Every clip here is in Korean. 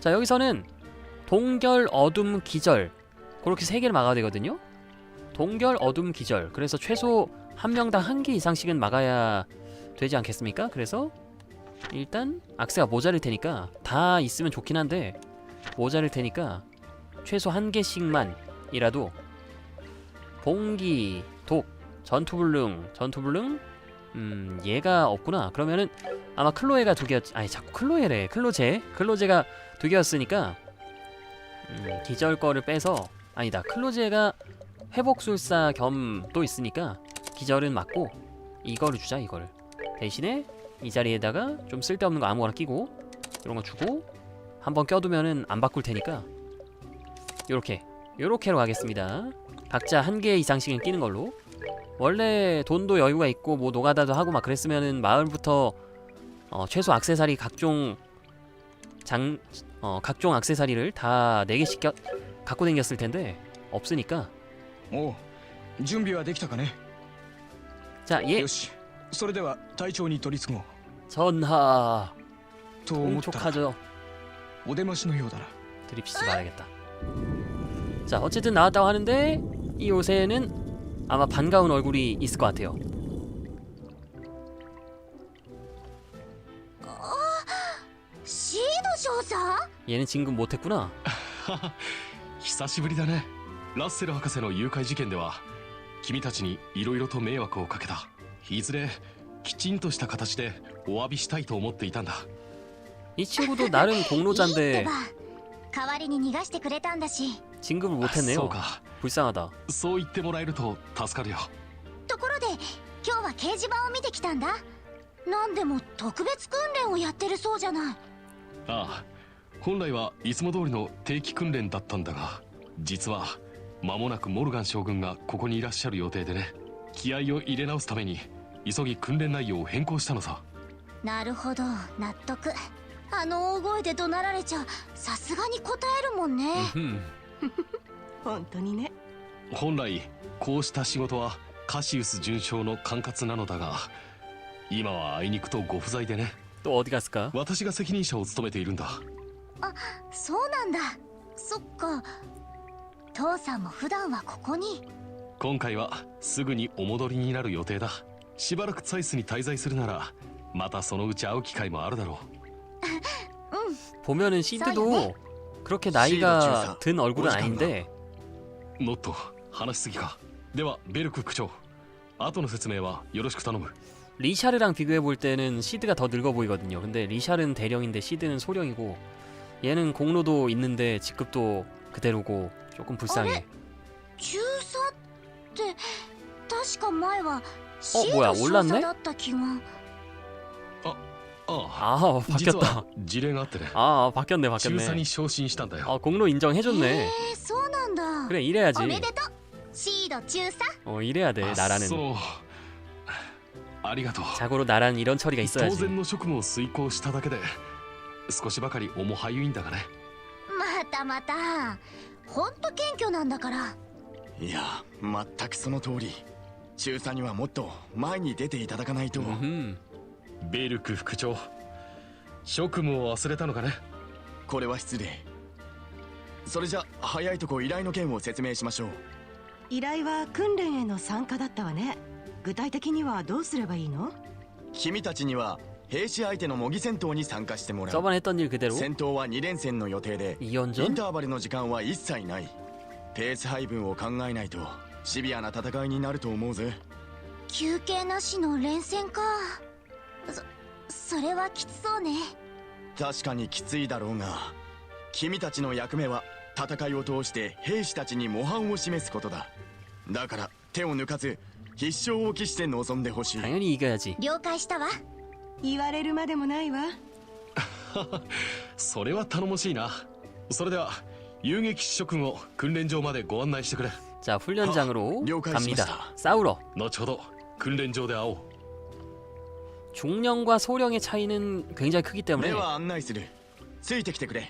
자 여기서는 동결 어둠 기절 그렇게 세 개를 막아야 되거든요. 동결 어둠 기절. 그래서 최소 한 명당 한 개 이상씩은 막아야 되지 않겠습니까? 그래서 일단 악세가 모자랄 테니까 다 있으면 좋긴 한데 모자랄 테니까 최소 한 개씩만이라도 봉기, 독, 전투불능, 전투불능 음 얘가 없구나. 그러면은 아마 클로에가 두 개였 아니 자꾸 클로에래. 클로제. 클로제가 두 개였으니까 음, 기절 거를 빼서 아니다. 클로제가 회복술사 겸 또 있으니까 기절은 맞고 이거를 주자 이거를. 대신에 이 자리에다가 좀 쓸데없는 거 아무거나 끼고 이런 거 주고 한번 껴두면은 안 바꿀 테니까. 요렇게 요렇게로 가겠습니다. 각자 한 개 이상씩은 끼는 걸로. 원래 돈도 여유가 있고 뭐 노가다도 하고 막 그랬으면은 마을부터 어, 최소 악세사리 각종 장 어, 각종 악세사리를 다 네 개씩 껴, 갖고 다녔을 텐데 없으니까 おう準備はできたかね 자 예 よしそれでは隊長に取り次ごう 전하 と思ったら 공촉하죠 お出ましのようだな 드립시지 말아야겠다 자 어쨌든 나왔다고 하는데 이 요새는 아마 반가운 얼굴이 있을 것 같아요 ード少佐 얘는 진급 못했구나 久しぶりだねラッセル博士の誘拐事件では君たちに色々と迷惑をかけたいずれきちんとした形でお詫びしたいと思っていたんだ 이 친구도 나름 いいって 공로자인데 ば代わりに逃がしてくれたんだし 진급을 そう 못했네요 か 불쌍하다 そう言ってもらえると助かるよところで今日は掲示板を見てきたんだなんでも特別訓練をやってるそうじゃない ああ本来はいつも通りの定期訓練だったんだが実は間もなくモルガン将軍がここにいらっしゃる予定でね気合を入れ直すために急ぎ訓練内容を変更したのさ。なるほど納得。あの大声で怒鳴られちゃさすがに答えるもんね. 本当にね。本来こうした仕事はカシウス准将の管轄なのだが今はあいにくとご不在でね또 어디 갔을까? 私が責任者を務めているんだそうなんだそっか父さんも普段はここに今回はすぐにお戻りになる予定だしばらくツァイスに滞在するならまたそのうち会う機会もあるだろ 보면은 시드도 써요, 그렇게 시드 나이가 중사. 든 얼굴은 오지간다. 아닌데 うもっと話しすぎかではベルク区長後の説明はよろしく頼む 리샤르랑 비교해 볼 때는 시드가 더 늙어 보이거든요. 근데 리샤르는 대령인데 시드는 소령이고 얘는 공로도 있는데 직급도 그대로고 조금 불쌍해. 中佐って確か前はシー 뭐야 ド少 올랐네 佐だった気がああ 아 実 바뀌었다. は事例があってね 아 바뀌었네 中佐 바뀌었네. に昇進したんだよ 아 공로 인정해줬네. へえそうなんだ 그래 이래야지. おめでとうシード中佐 어 이래야 돼 あ 나라는. そう ありがとう 자고로 나라는 이런 처리가 当 있어야지. 然の職務を遂行しただけで少しばかり重はゆいんだがねまたまたほんと謙虚なんだからいや全くその通り中佐にはもっと前に出ていただかないと 음흠. ベルク副長職務を忘れたのかねこれは失礼それじゃ早いとこ依頼の件を説明しましょう依頼は訓練への参加だったわね 具体的にはどうすればいいの？君たちには兵士相手の模擬戦闘に参加してもらう。戦闘は2連戦の予定でインターバルの時間は一切ない。ペース配分を考えないとシビアな戦いになると思うぜ。休憩なしの連戦か。そそれはきつそうね。確かにきついだろうが君たちの役目は戦いを通して兵士たちに模範を示すことだ。だから手を抜かず必勝を期して臨んでほしい 당연히 이겨야지. 了解したわ言われるまでもないわそれは頼もしいなそれでは遊撃士諸君を訓練場までご案内してくれ 자 훈련장으로 아, 了解しました 갑니다. 싸우러. 後ほど訓練場で会おう 중령과 소령의 차이는 굉장히 크기 때문에 では案内するついてきてくれ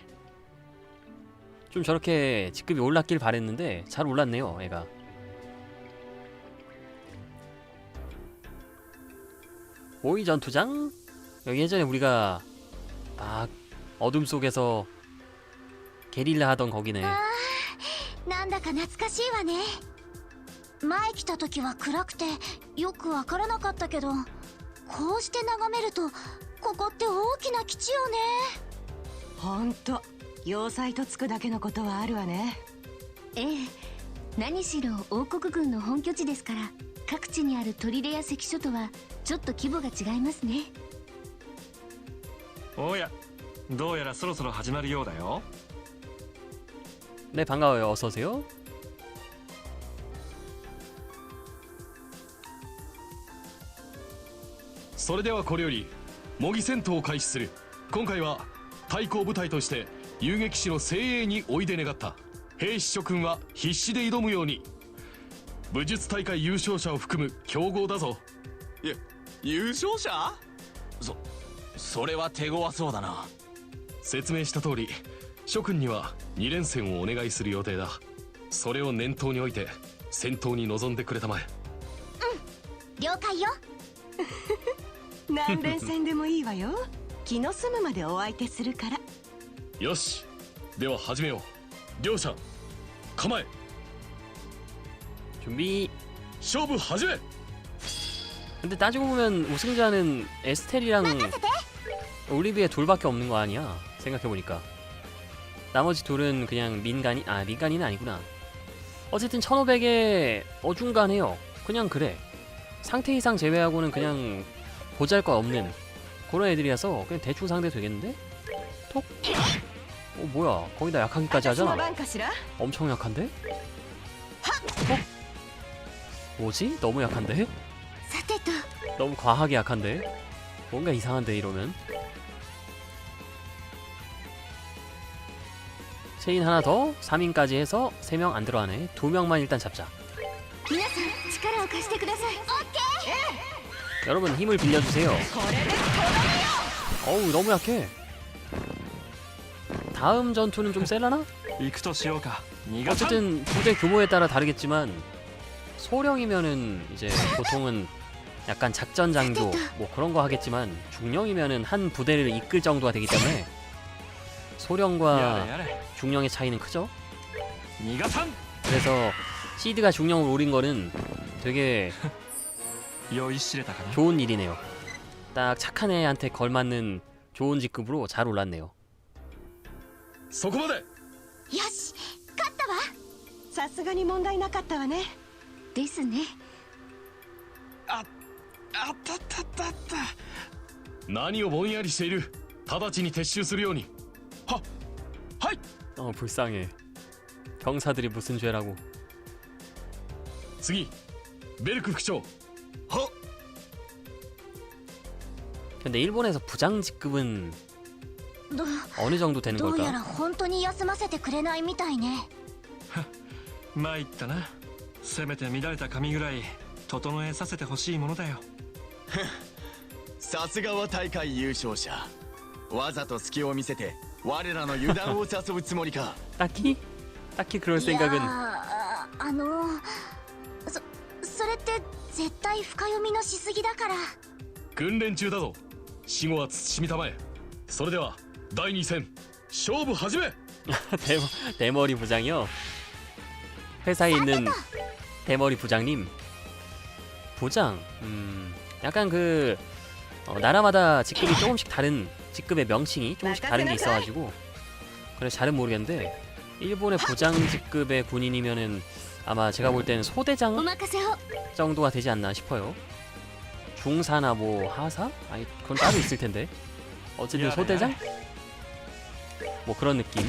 좀 저렇게 직급이 올랐길 바랬는데 잘 올랐네요, 애가. 모의 전투장 여기 예전에 우리가 막 어둠 속에서 게릴라 하던 거기네 なんだか懐かしいわね前来た時は暗くてよくわからなかったけどこうして眺めるとここって大きな基地よねほんと要塞とつくだけのことはあるわねええ何しろ王国軍の本拠地ですから各地にある砦や関所とは ちょっと規模が違いますねおやどうやらそろそろ始まるようだよ 네 반가워요 어서오세요 それではこれより模擬戦闘を開始する今回は対抗部隊として遊撃士の精鋭においで願った兵士諸君は必死で挑むように武術大会優勝者を含む強豪だぞいや 優勝者？そそれは手強そうだな。説明した通り諸君には2連戦をお願いする予定だ。それを念頭において戦闘に臨んでくれたまえ。了解よ。何連戦でもいいわよ。気の済むまでお相手するから。よしでは始めよう。両者構え。준비勝負始め 근데 따지고 보면 우승자는 에스텔이랑 올리비의 둘밖에 없는 거 아니야 생각해보니까 나머지 둘은 그냥 민간이 아 민간인은 아니구나 어쨌든 1500에 어중간해요 그냥 그래 상태 이상 제외하고는 그냥 보잘것없는 그런 애들이라서 그냥 대충 상대 되겠는데? 톡? 어 뭐야 거기다 약하기까지 하잖아 엄청 약한데? 톡? 어? 뭐지? 너무 약한데? 너무 과하게 약한데? 뭔가 이상한데 이러면? 체인 하나 더 3인까지 해서 3명 안 들어가네. 2명만 일단 잡자. 여러분 힘을 빌려주세요. 어우 너무 약해. 다음 전투는 좀 세려나? 어쨌든 부대 규모에 따라 다르겠지만 소령이면은 이제 보통은 약간 작전 장교 뭐 그런 거 하겠지만 중령이면은 한 부대를 이끌 정도가 되기 때문에 やれ 소령과 やれ 중령의 차이는 크죠. 逃がさん 그래서 시드가 중령을 오린 거는 되게 酔いしれたかな 좋은 일이네요. 딱 착한 애한테 걸맞는 좋은 직급으로 잘 올랐네요. そこまでよし勝ったわさすがに問題なかったわねですねあ ったったったった何をぼんやりしている直ちに撤収するようにははい 어 불쌍해. 병사들이 무슨 죄라고. 次ベルク副長は 근데 일본에서 부장 직급은 ど 어느 정도 되는 どうや 걸까? ら本当に休ませてくれないみたいね参ったなせめて乱れた髪ぐらい整えさせてほしいものだよ さすがは大会優勝者わざと隙を見せて我らの油断を誘うつもりか 딱히 딱히 그럴 いや 생각은 ーあのそそれって絶対深読みのしすぎだから訓練中だぞ死後は慎みたまえそれでは第2戦勝負始め 대, 대머리 부장이요. 회사에 있는 대머리 부장님. 부장, 음, 약간 그 어, 나라마다 직급이 조금씩 다른 직급의 명칭이 조금씩 다른 게 있어가지고 그래서 잘은 모르겠는데 일본의 부장 직급의 군인이면은 아마 제가 볼 때는 소대장 정도가 되지 않나 싶어요. 중사나 뭐 하사? 아니 그건 따로 있을 텐데. 어쨌든 소대장? 뭐 그런 느낌.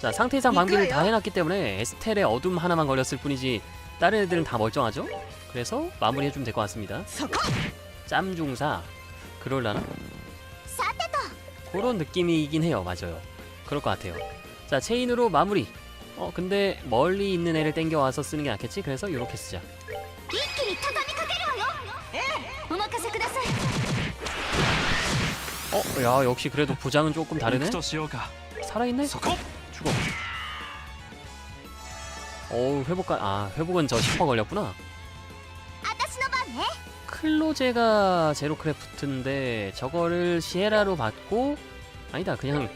자 상태 이상 방비를 다 해놨기 때문에 에스텔의 어둠 하나만 걸렸을 뿐이지 다른 애들은 다 멀쩡하죠? 그래서 마무리해주면 될 것 같습니다. 짬중사. 그럴라나? 그런 느낌이긴 해요. 맞아요. 그럴 것 같아요. 자 체인으로 마무리. 어 근데 멀리 있는 애를 땡겨와서 쓰는 게 낫겠지? 그래서 요렇게 쓰자. 어? 야 역시 그래도 부장은 조금 다르네? 살아있네? 죽어. 어우 회복가.. 아 회복은 저 슈퍼 걸렸구나. 클로제가 제로크래프트인데 저거를 시에라로 받고 아니다 그냥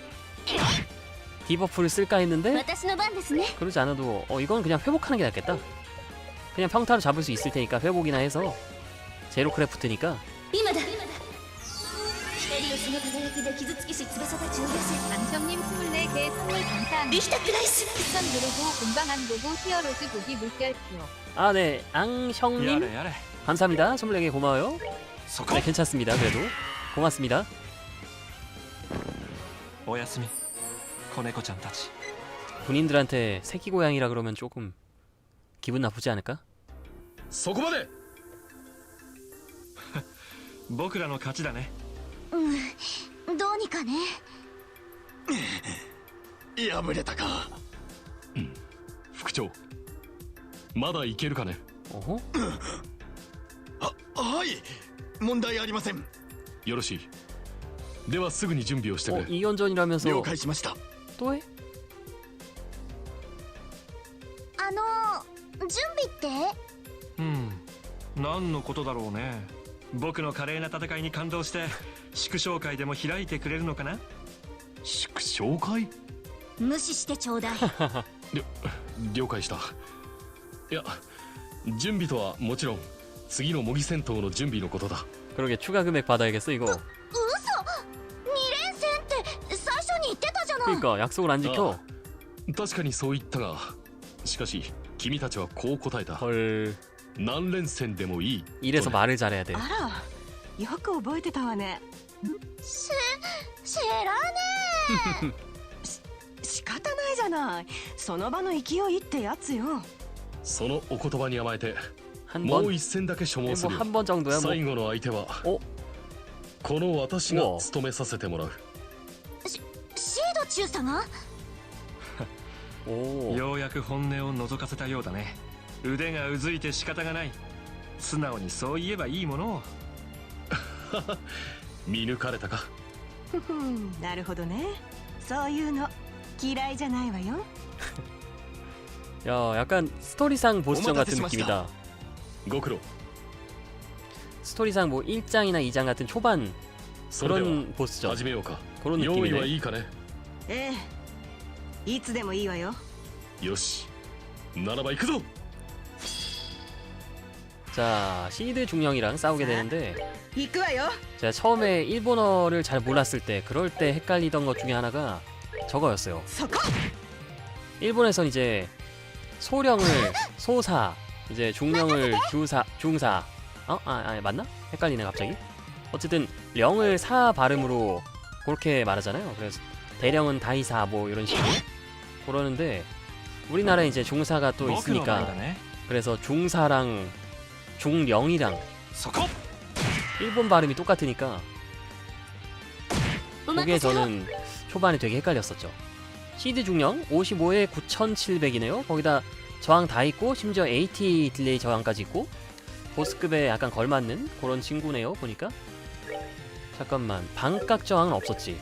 디버프를 쓸까 했는데 그러지 않아도 어 이건 그냥 회복하는 게 낫겠다. 그냥 평타로 잡을 수 있을 테니까 회복이나 해서 제로크래프트니까. 今だエリオスの輝きで傷つきし翼たちを寄せ 안성님 24개 선물 감사합니다. 리히터 플라이스 추천 누르고 공방한 보고 히어로즈 보기 물결표. 아네 や 앙형님 れやれ 감사합니다 24개 고마워요 そこ 네 괜찮습니다 그래도 고맙습니다 おやすみ子猫ちゃんたち 군인들한테 새끼 고양이라 그러면 조금 기분 나쁘지 않을까? そこまで僕らの勝ちだね うんどうにかね敗れたか副長まだいけるかね 어허? はい問題ありませんよろしいではすぐに準備をしてく 어 れ 2연전이라면서 了解しました 또 해? あの準備ってうん何のことだろうね 僕の華麗な戦いに感動して祝勝会でも開いてくれるのかな祝勝会無視してちょうだい了解したいや準備とはもちろん次の模擬戦闘の準備のことだ 그러게 추가 금액 받아야겠어 이거 嘘2連戦って最初に言ってたじゃない 그러니까 약속을 안 지켜 確かにそう言ったがしかし君たちはこう答えた 헐 何連戦でもいい 이래서 말을 잘해야 돼 あらよく覚えてたわねし知らね仕方ないじゃないその場の勢いってやつよそのお言葉に甘えて 한 も 번 う一戦だけ所望する 뭐 한 번 정도야 뭐 最後の相手はおこの私うわが務めさせてもらうえシード中佐が 오 ようやく本音を覗かせたようだね 腕がうずいて仕方がない素直にそう言えばいいものを見抜かれたかふふんなるほどねそういうの嫌いじゃないわよ 야 약간 스토리상 보스전 같은 오마타세 느낌이다 ご苦労 스토리상 뭐 1장이나 2장 같은 초반 それでは 그런 보스전 始めようか 그런 用意は 느낌이네 いいかねええいつでもいいわよよしならば行くぞ 자 시드 중령이랑 싸우게 되는데 제가 처음에 일본어를 잘 몰랐을 때 그럴 때 헷갈리던 것 중에 하나가 저거였어요. 일본에선 이제 소령을 소사 이제 중령을 주사 중사. 어? 아, 아 맞나? 헷갈리네 갑자기. 어쨌든 령을 사 발음으로 그렇게 말하잖아요. 그래서 대령은 다이사 뭐 이런 식으로 그러는데 우리나라에 이제 중사가 또 뭐 있으니까 그래서 중사랑 종령이랑 일본 발음이 똑같으니까 그게 저는 초반에 되게 헷갈렸었죠. 시드 중령 55에 9700이네요. 거기다 저항 다 있고 심지어 AT 딜레이 저항까지 있고 보스급에 약간 걸맞는 그런 친구네요. 보니까 잠깐만 반각 저항은 없었지.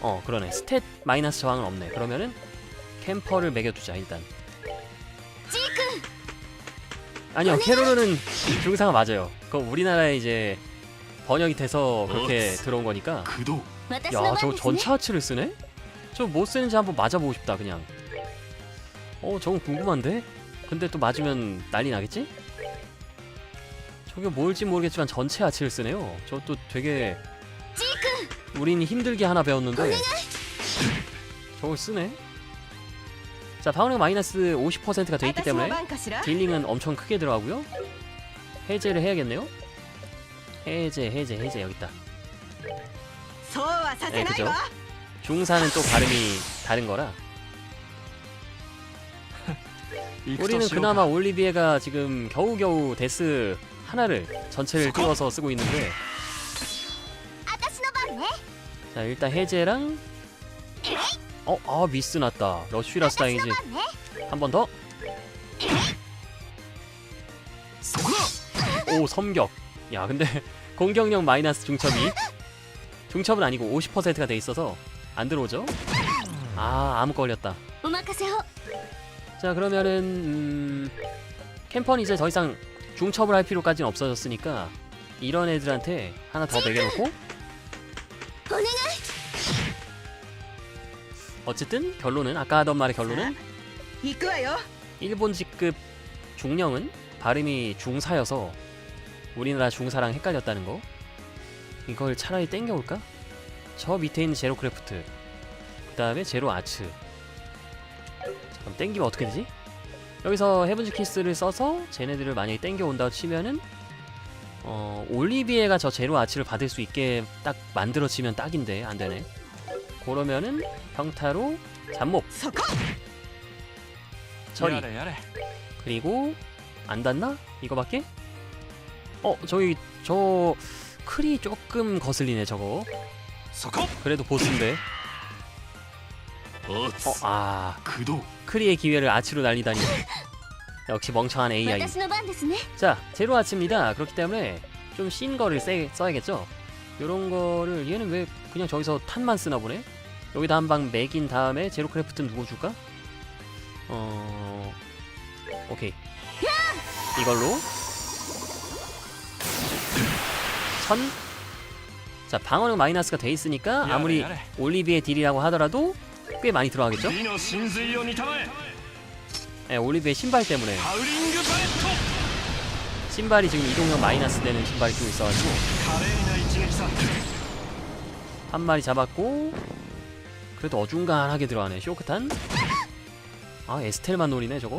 어 그러네 스탯 마이너스 저항은 없네. 그러면은 캠퍼를 매겨두자 일단. 아니요 캐롤은 중상 맞아요. 그거 우리나라에 이제 번역이 돼서 그렇게 들어온 거니까. 그도 야 저거 전차하츠를 쓰네? 저 뭐 쓰는지 한번 맞아보고 싶다 그냥. 어 저거 궁금한데? 근데 또 맞으면 난리 나겠지? 저게 뭘지 모르겠지만 전체 하치를 쓰네요. 저것도 되게 우린 힘들게 하나 배웠는데 저걸 쓰네? 자 방어력 마이너스 50%가 되어있기 때문에 딜링은 엄청 크게 들어가고요. 해제를 해야겠네요. 해제 해제 해제 여기 있다. 네 그죠? 중사는 또 발음이 다른 거라. 우리는 그나마 올리비에가 지금 겨우겨우 데스 하나를 전체를 띄워서 쓰고 있는데. 자 일단 해제랑 어? 아 미스 났다. 러쉬라스 다행이지? 한 번 더? 오 섬격. 야 근데 공격력 마이너스 중첩이? 중첩은 아니고 50%가 돼 있어서 안 들어오죠? 아 아무 걸렸다. 자 그러면은 음, 캠퍼는 이제 더 이상 중첩을 할 필요까지는 없어졌으니까 이런 애들한테 하나 더 매겨놓고? 어쨌든 결론은 아까 하던 말의 결론은 이끄요 일본 직급 중령은 발음이 중사여서 우리나라 중사랑 헷갈렸다는 거. 이걸 차라리 땡겨올까? 저 밑에 있는 제로크래프트 그 다음에 제로아츠 잠깐 땡기면 어떻게 되지? 여기서 헤븐즈 키스를 써서 쟤네들을 만약에 땡겨온다고 치면은 어, 올리비에가 저 제로아츠를 받을 수 있게 딱 만들어지면 딱인데 안되네 그러면은 평타로 잡목 처리. 그리고 안 닿나? 이거밖에? 어 저기 저 크리 조금 거슬리네 저거. 그래도 보스인데. 어, 어 아. 크리의 기회를 아치로 날리다니. 역시 멍청한 AI 자 제로 아치입니다. 그렇기 때문에 좀 신 거를 써야겠죠? 이런 거를 얘는 왜 그냥 저기서 탄만 쓰나 보네? 여기다 한 방 매긴 다음에 제로크래프트 누워줄까? 어... 오케이 이걸로 천? 자 방어력 마이너스가 돼 있으니까 아무리 올리비의 딜이라고 하더라도 꽤 많이 들어가겠죠? 네, 올리비의 신발 때문에 신발이 지금 이동력 마이너스 되는 신발이 좀 있어가지고 한 마리 잡았고 그래도 어중간하게 들어가네. 쇼크탄. 아 에스텔만 노리네 저거.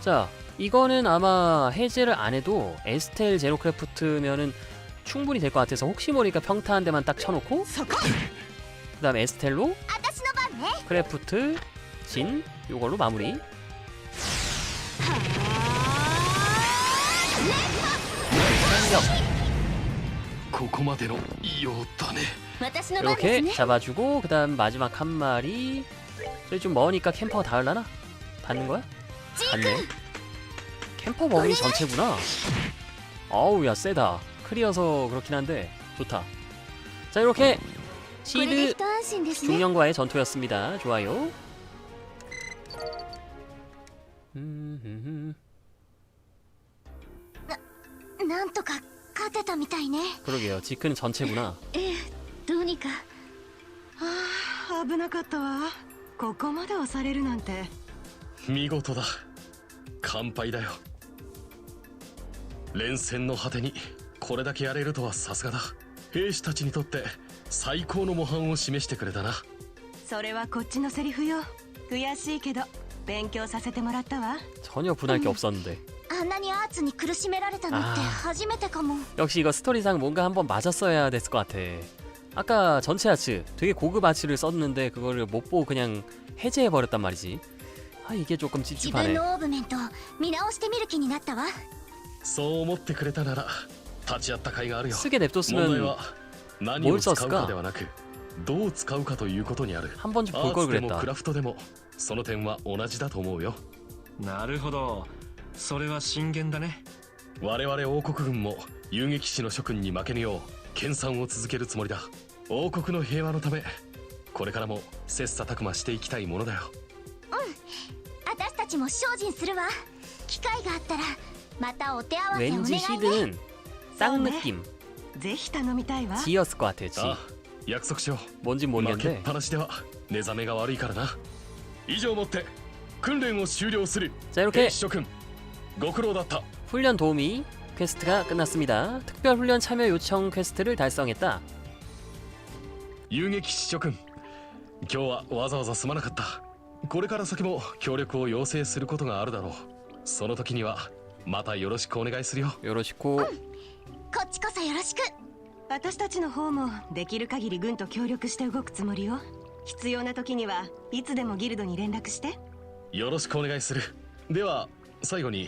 자 이거는 아마 해제를 안해도 에스텔 제로크래프트면은 충분히 될 것 같아서 혹시 모르니까 평타한 데만 딱 쳐놓고 그 다음에 에스텔로 크래프트 진 요걸로 마무리. 공격 ここまでのようだね私の番です 이렇게 ね 잡아주고 그 다음 마지막 한 마리 저기 좀 머니까 캠퍼가 닿을라나? 닿는 거야? 닿네 캠퍼 범위 전체구나 어우 야 세다 클리어서 그렇긴 한데 좋다 자 이렇게 これで 시드 一安心ですね 중령과의 전투였습니다 좋아요 음, なんとか勝てたみたいね 그러게요 지크는 전체구나 ええどうにかあー危なかったわここまで押されるなんて見事だ完敗だよ連戦の果てにこれだけやれるとはさすがだ兵士たちにとって最高の模範を示してくれたなそれはこっちのセリフよ悔しいけど勉強させてもらったわ 전혀 분할 게 없었는데 あんなにアーツに苦しめられたのってあー初めてかも 역시 이거 스토리상 뭔가 한번 맞았어야 됐을 것 같아. 아까 전체 아츠 되게 고급 아츠를 썼는데 그거를 못 보고 그냥 해제해 버렸단 말이지. 아 이게 조금 自分 찝찝하네. のオーブメント見直してみる気になったわそう思ってくれたなら立ち会った甲斐があるよ 쓰게 問題 냅뒀으면 は何を使う 뭘 か 썼을까 ではなくどう使うかということにある 한 번쯤 ア 볼 ー 걸 ツでも 그랬다. クラフトでもその点は同じだと思うよなるほど それは進言だね我々王国軍も遊撃士の諸君に負けぬよう研鑽を続けるつもりだ王国の平和のためこれからも切磋琢磨していきたいものだよ私たちも精進するわ機会があったらまたお手合わせお願い 왠지 ね 시드는 쌍 네. 느낌 ぜひ頼みたいわ 지였을 것 같아. 지. ああ約束しよ 뭔진 う負けっ 모르겠는데. ぱなしでは寝覚めが悪いからな以上もって訓練を終了する 자 兵 이렇게 士諸君 ご苦労だった 훈련 도우미 퀘스트가 끝났습니다. 특별 훈련 참여 요청 퀘스트를 달성했다. 遊撃士諸君今日はわざわざすまなかったこれから先も協力を要請することがあるだろうその時にはまたよろしくお願いするよ 요로시코 こっちこそよろしく私たちの方もできる限り軍と協力して動くつもりよ必要な時にはいつでもギルドに連絡してよろしくお願いするでは最後に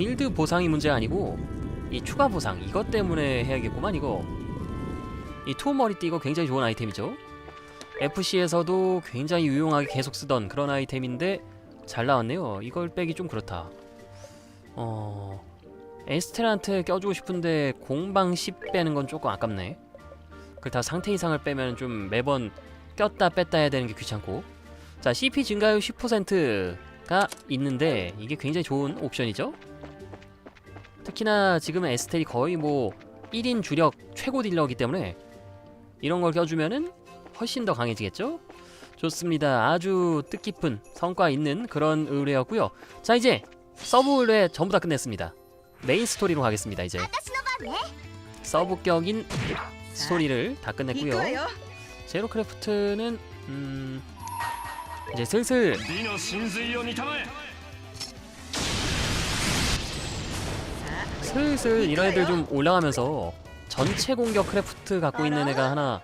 길드 보상이 문제가 아니고 이 추가 보상 이것 때문에 해야겠구만 이거 이 투혼 머리띠 이거 굉장히 좋은 아이템이죠 FC에서도 굉장히 유용하게 계속 쓰던 그런 아이템인데 잘 나왔네요. 이걸 빼기 좀 그렇다. 어 에스테란테 껴주고 싶은데 공방 10 빼는 건 조금 아깝네. 그렇다 상태 이상을 빼면 좀 매번 꼈다 뺐다 해야 되는 게 귀찮고. 자 CP 증가율 10%가 있는데 이게 굉장히 좋은 옵션이죠. 특히나 지금은 에스텔이 거의 뭐 1인 주력 최고 딜러이기 때문에 이런 걸 껴주면은 훨씬 더 강해지겠죠? 좋습니다. 아주 뜻깊은 성과 있는 그런 의뢰였고요. 자 이제 서브 의뢰 전부 다 끝냈습니다. 메인 스토리로 가겠습니다. 이제 서브격인 스토리를 다 끝냈고요. 제로크래프트는 음 이제 슬슬 슬슬 이런 애들 좀 올라가면서 전체 공격 크래프트 갖고 있는 애가 하나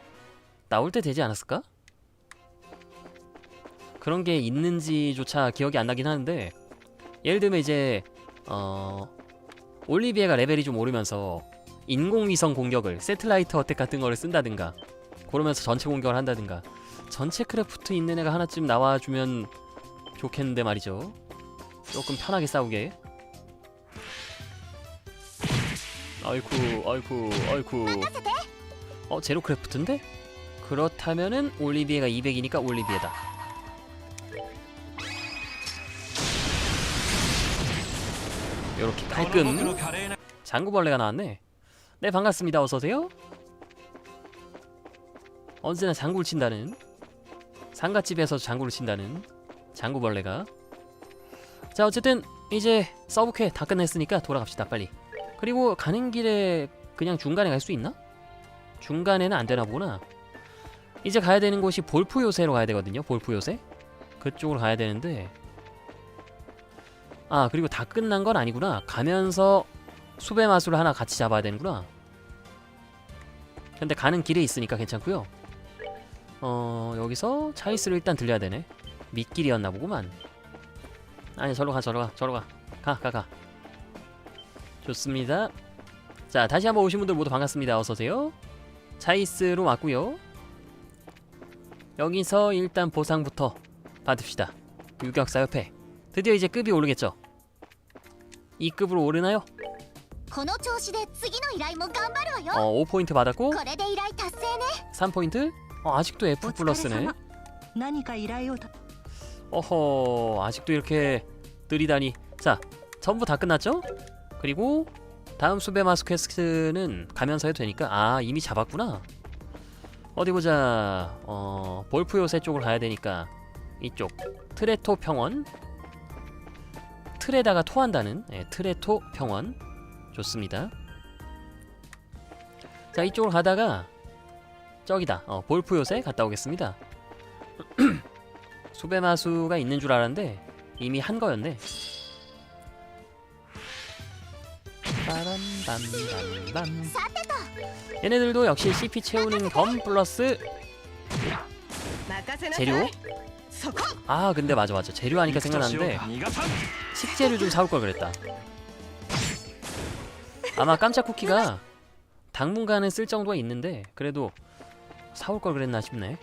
나올 때 되지 않았을까? 그런 게 있는지조차 기억이 안 나긴 하는데 예를 들면 이제 어 올리비에가 레벨이 좀 오르면서 인공위성 공격을 세틀라이트 어택 같은 거를 쓴다든가 그러면서 전체 공격을 한다든가 전체 크래프트 있는 애가 하나쯤 나와주면 좋겠는데 말이죠 조금 편하게 싸우게 아이쿠 아이쿠 아이쿠. 어 제로크래프트인데? 그렇다면은 올리비에가 200이니까 올리비에다. 요렇게 깔끔 장구벌레가 나왔네. 네 반갑습니다. 어서오세요. 언제나 장구를 친다는 상가집에서 장구를 친다는 장구벌레가. 자 어쨌든 이제 서브퀘 다 끝냈으니까 돌아갑시다 빨리. 그리고 가는 길에 그냥 중간에 갈 수 있나? 중간에는 안 되나 보구나. 이제 가야 되는 곳이 볼프 요새로 가야 되거든요 볼프 요새. 그쪽으로 가야 되는데. 아 그리고 다 끝난 건 아니구나. 가면서 수배 마술을 하나 같이 잡아야 되는구나. 근데 가는 길에 있으니까 괜찮고요. 어 여기서 차이스를 일단 들려야 되네. 밑길이었나 보구만. 아니 저로 가 저로 가 저로 가 가 가 가 좋습니다. 자, 다시 한번 오신 분들 모두 반갑습니다. 어서오세요. 차이스로 왔구요. 여기서 일단 보상부터 받읍시다. 유격사 협회. 드디어 이제 급이 오르겠죠? 이 급으로 오르나요? 어, 5포인트 받았고 3포인트? 어, 아직도 F 플러스네. 어허, 아직도 이렇게 느리다니. 자, 전부 다 끝났죠? 그리고 다음 수배 마스 퀘스트는 가면서 해도 되니까 아 이미 잡았구나. 어디 보자. 어 볼프 요새 쪽으로 가야 되니까 이쪽. 트레토 평원. 틀에다가 토한다는 예, 트레토 평원. 좋습니다. 자 이쪽으로 가다가 저기다 어, 볼프 요새 갔다 오겠습니다. 수배마수가 있는 줄 알았는데 이미 한 거였네. 얘네들도 역시 CP 채우는 검 플러스 재료? 아 근데 맞아 맞아. 재료 하니까 생각났는데 식재료 좀 사올 걸 그랬다. 아마 깜짝 쿠키가 당분간은 쓸 정도가 있는데 그래도 사올 걸 그랬나 싶네.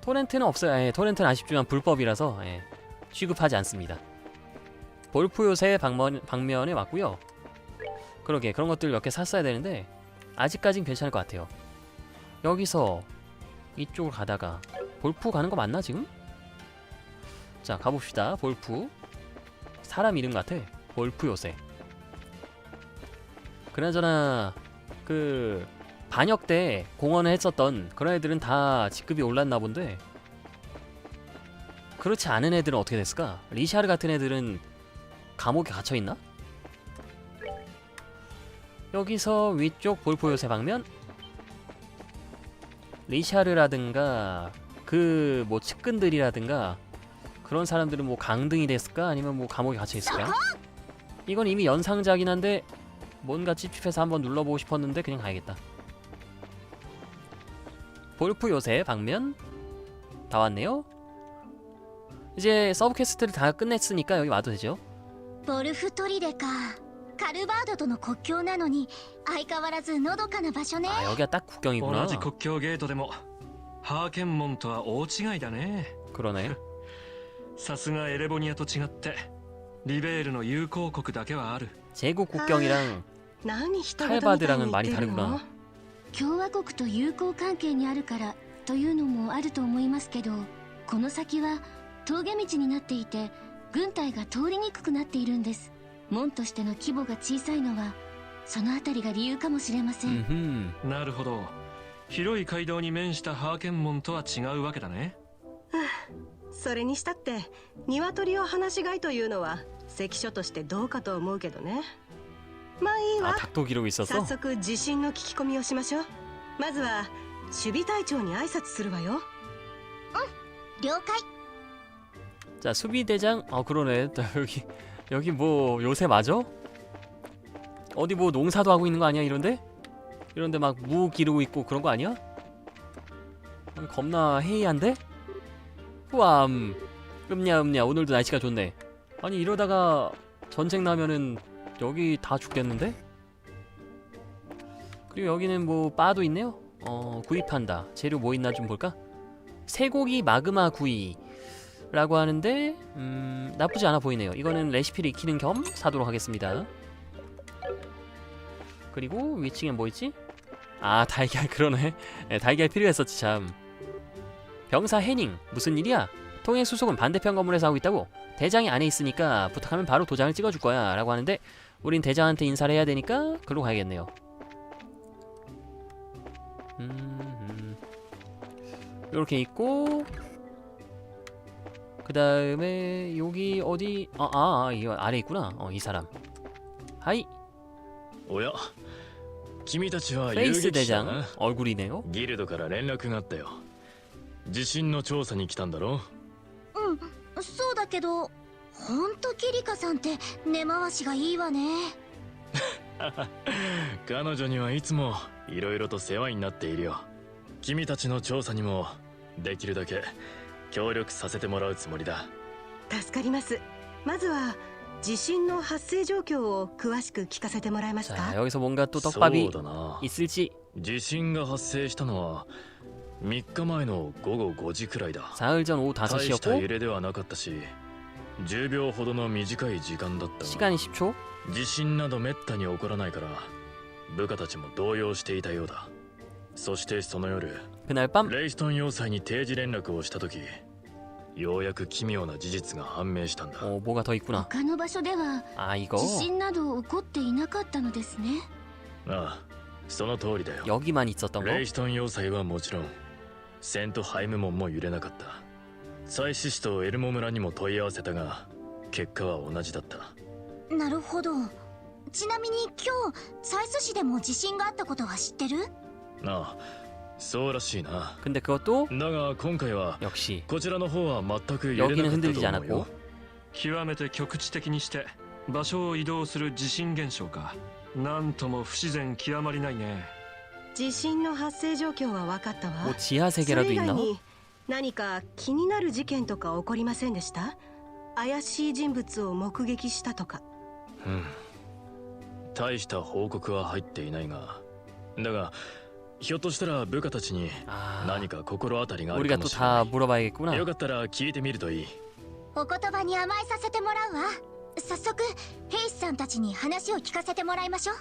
토렌트는 없어요. 예, 토렌트는 아쉽지만 불법이라서 예, 취급하지 않습니다. 볼프 요새 방면, 방면에 왔고요. 그러게 그런 것들 몇 개 샀어야 되는데 아직까진 괜찮을 것 같아요. 여기서 이쪽으로 가다가 볼프 가는 거 맞나 지금? 자 가봅시다 볼프 사람 이름 같아 볼프 요새 그나저나 그 반역 때 공헌을 했었던 그런 애들은 다 직급이 올랐나 본데 그렇지 않은 애들은 어떻게 됐을까? 리샤르 같은 애들은 감옥에 갇혀 있나? 여기서 위쪽 볼프 요새 방면 리샤르라든가 그 뭐 측근들이라든가 그런 사람들은 뭐 강등이 됐을까 아니면 뭐 감옥에 갇혀 있을까? 이건 이미 연상작이긴 한데 뭔가 찝찝해서 한번 눌러보고 싶었는데 그냥 가야겠다. 볼프 요새 방면 다 왔네요. 이제 서브 퀘스트를 다 끝냈으니까 여기 와도 되죠? 볼프 토리데가. カルバードとの国境なのに相変わらずのどかな場所ね 아 여기가 딱 국경이구나. 同じ国境ゲートでも ハーケンモンとは大違いだね 그러네. さすがエレボニアと違ってリベールの友好国だけはある 제국 국경이랑 何人みたいに言 칼바드랑은 っ 많이 てるの 다르구나. 共和国と友好関係にあるからというのもあると思いますけどこの先は峠道になっていて軍隊が通りにくくなっているんです 門としての規模が小さいのはそのあたりが理由かもしれません、 음흠. なるほど広い街道に面したハーケンモンとは違うわけだねそれにしたって鶏を放し飼いというのは関所としてどうかと思うけどねまあいい 아 わ 닭도 기르고 있었어? 早速地震の聞き込みをしましょうまずは守備隊長に挨拶するわよ了解 자 수비 대장. 아 그러네. 자, 여기 여기 뭐 요새 맞아? 어디 뭐 농사도 하고 있는 거 아니야 이런데? 이런데 막 무 기르고 있고 그런 거 아니야? 여기 겁나 해이한데? 음. 음냐 음냐 오늘도 날씨가 좋네. 아니 이러다가 전쟁 나면은 여기 다 죽겠는데? 그리고 여기는 뭐 바도 있네요. 어 구입한다. 재료 뭐 있나 좀 볼까? 쇠고기 마그마 구이 라고 하는데 음 나쁘지 않아 보이네요. 이거는 레시피를 익히는 겸 사도록 하겠습니다. 그리고 위층엔 뭐 있지? 아 달걀 그러네. 네, 달걀 필요했었지 참. 병사 해닝 무슨 일이야? 통행 수속은 반대편 건물에서 하고 있다고. 대장이 안에 있으니까 부탁하면 바로 도장을 찍어줄 거야 라고 하는데 우린 대장한테 인사를 해야 되니까 글로 가야겠네요. 음, 이렇게 있고 그 다음에 여기 어디 아, 아, 아 이거 아래 있구나. 어 이 사람. 하이 おや君たちは遊 페이스 撃者 대장 な 얼굴이네요. ギルドから連絡があったよ地震の調査に来たんだろそうだけどほんとキリカさんって根回しがいいわね彼女にはいつもいろいろと世話になっているよ君たちの調査にもできるだけ 協力させてもらうつもりだ助かりますまずは地震の発生状況を詳しく聞かせてもらえます 자 か 여기서 뭔가 또 そう 떡밥이 だな 있을지 地震が発生したのは3日前の午後5時くらいだ 사흘 전 오후 大した 5시였고 揺れではなかったし10秒ほどの短い時間だったが 시간이 10초 地震などめったに起こらないから部下たちも動揺していたようだそしてその夜 그날 밤 レイストン要塞に定時連絡をした時ようやく奇妙な事実が判明したんだ 어, 뭐가 더 있구나 他の場所では 아 이거 地震など起こっていなかったのですねああその通りだよ 여기만 있었던 거 レイストン要塞はもちろんセントハイム門も揺れなかった祭司使とエルモ村にも問い合わせたが結果は同じだったなるほどちなみに今日サイス市でも地震があったことは知ってるああ そうらしいな 근데 그것도 だが今回は 역시 こちらの方は全く揺れなか 여기는 った 흔들리지 と思うよ 않았고 極めて局地的にして場所を移動する地震現象かなんとも不自然極まりないね地震の発生状況は分かったわ 뭐 지하 それ 세계라도 以外 있나? に何か気になる事件とか起こりませんでした怪しい人物を目撃したとかうん大した報告は入っていないがだが ひょっとしたら部下たちに何か心当たりがあるかもしれない。よかったら聞いてみるといい。お言葉に甘えさせてもらうわ。早速兵士さんたちに話を聞かせてもらいましょう。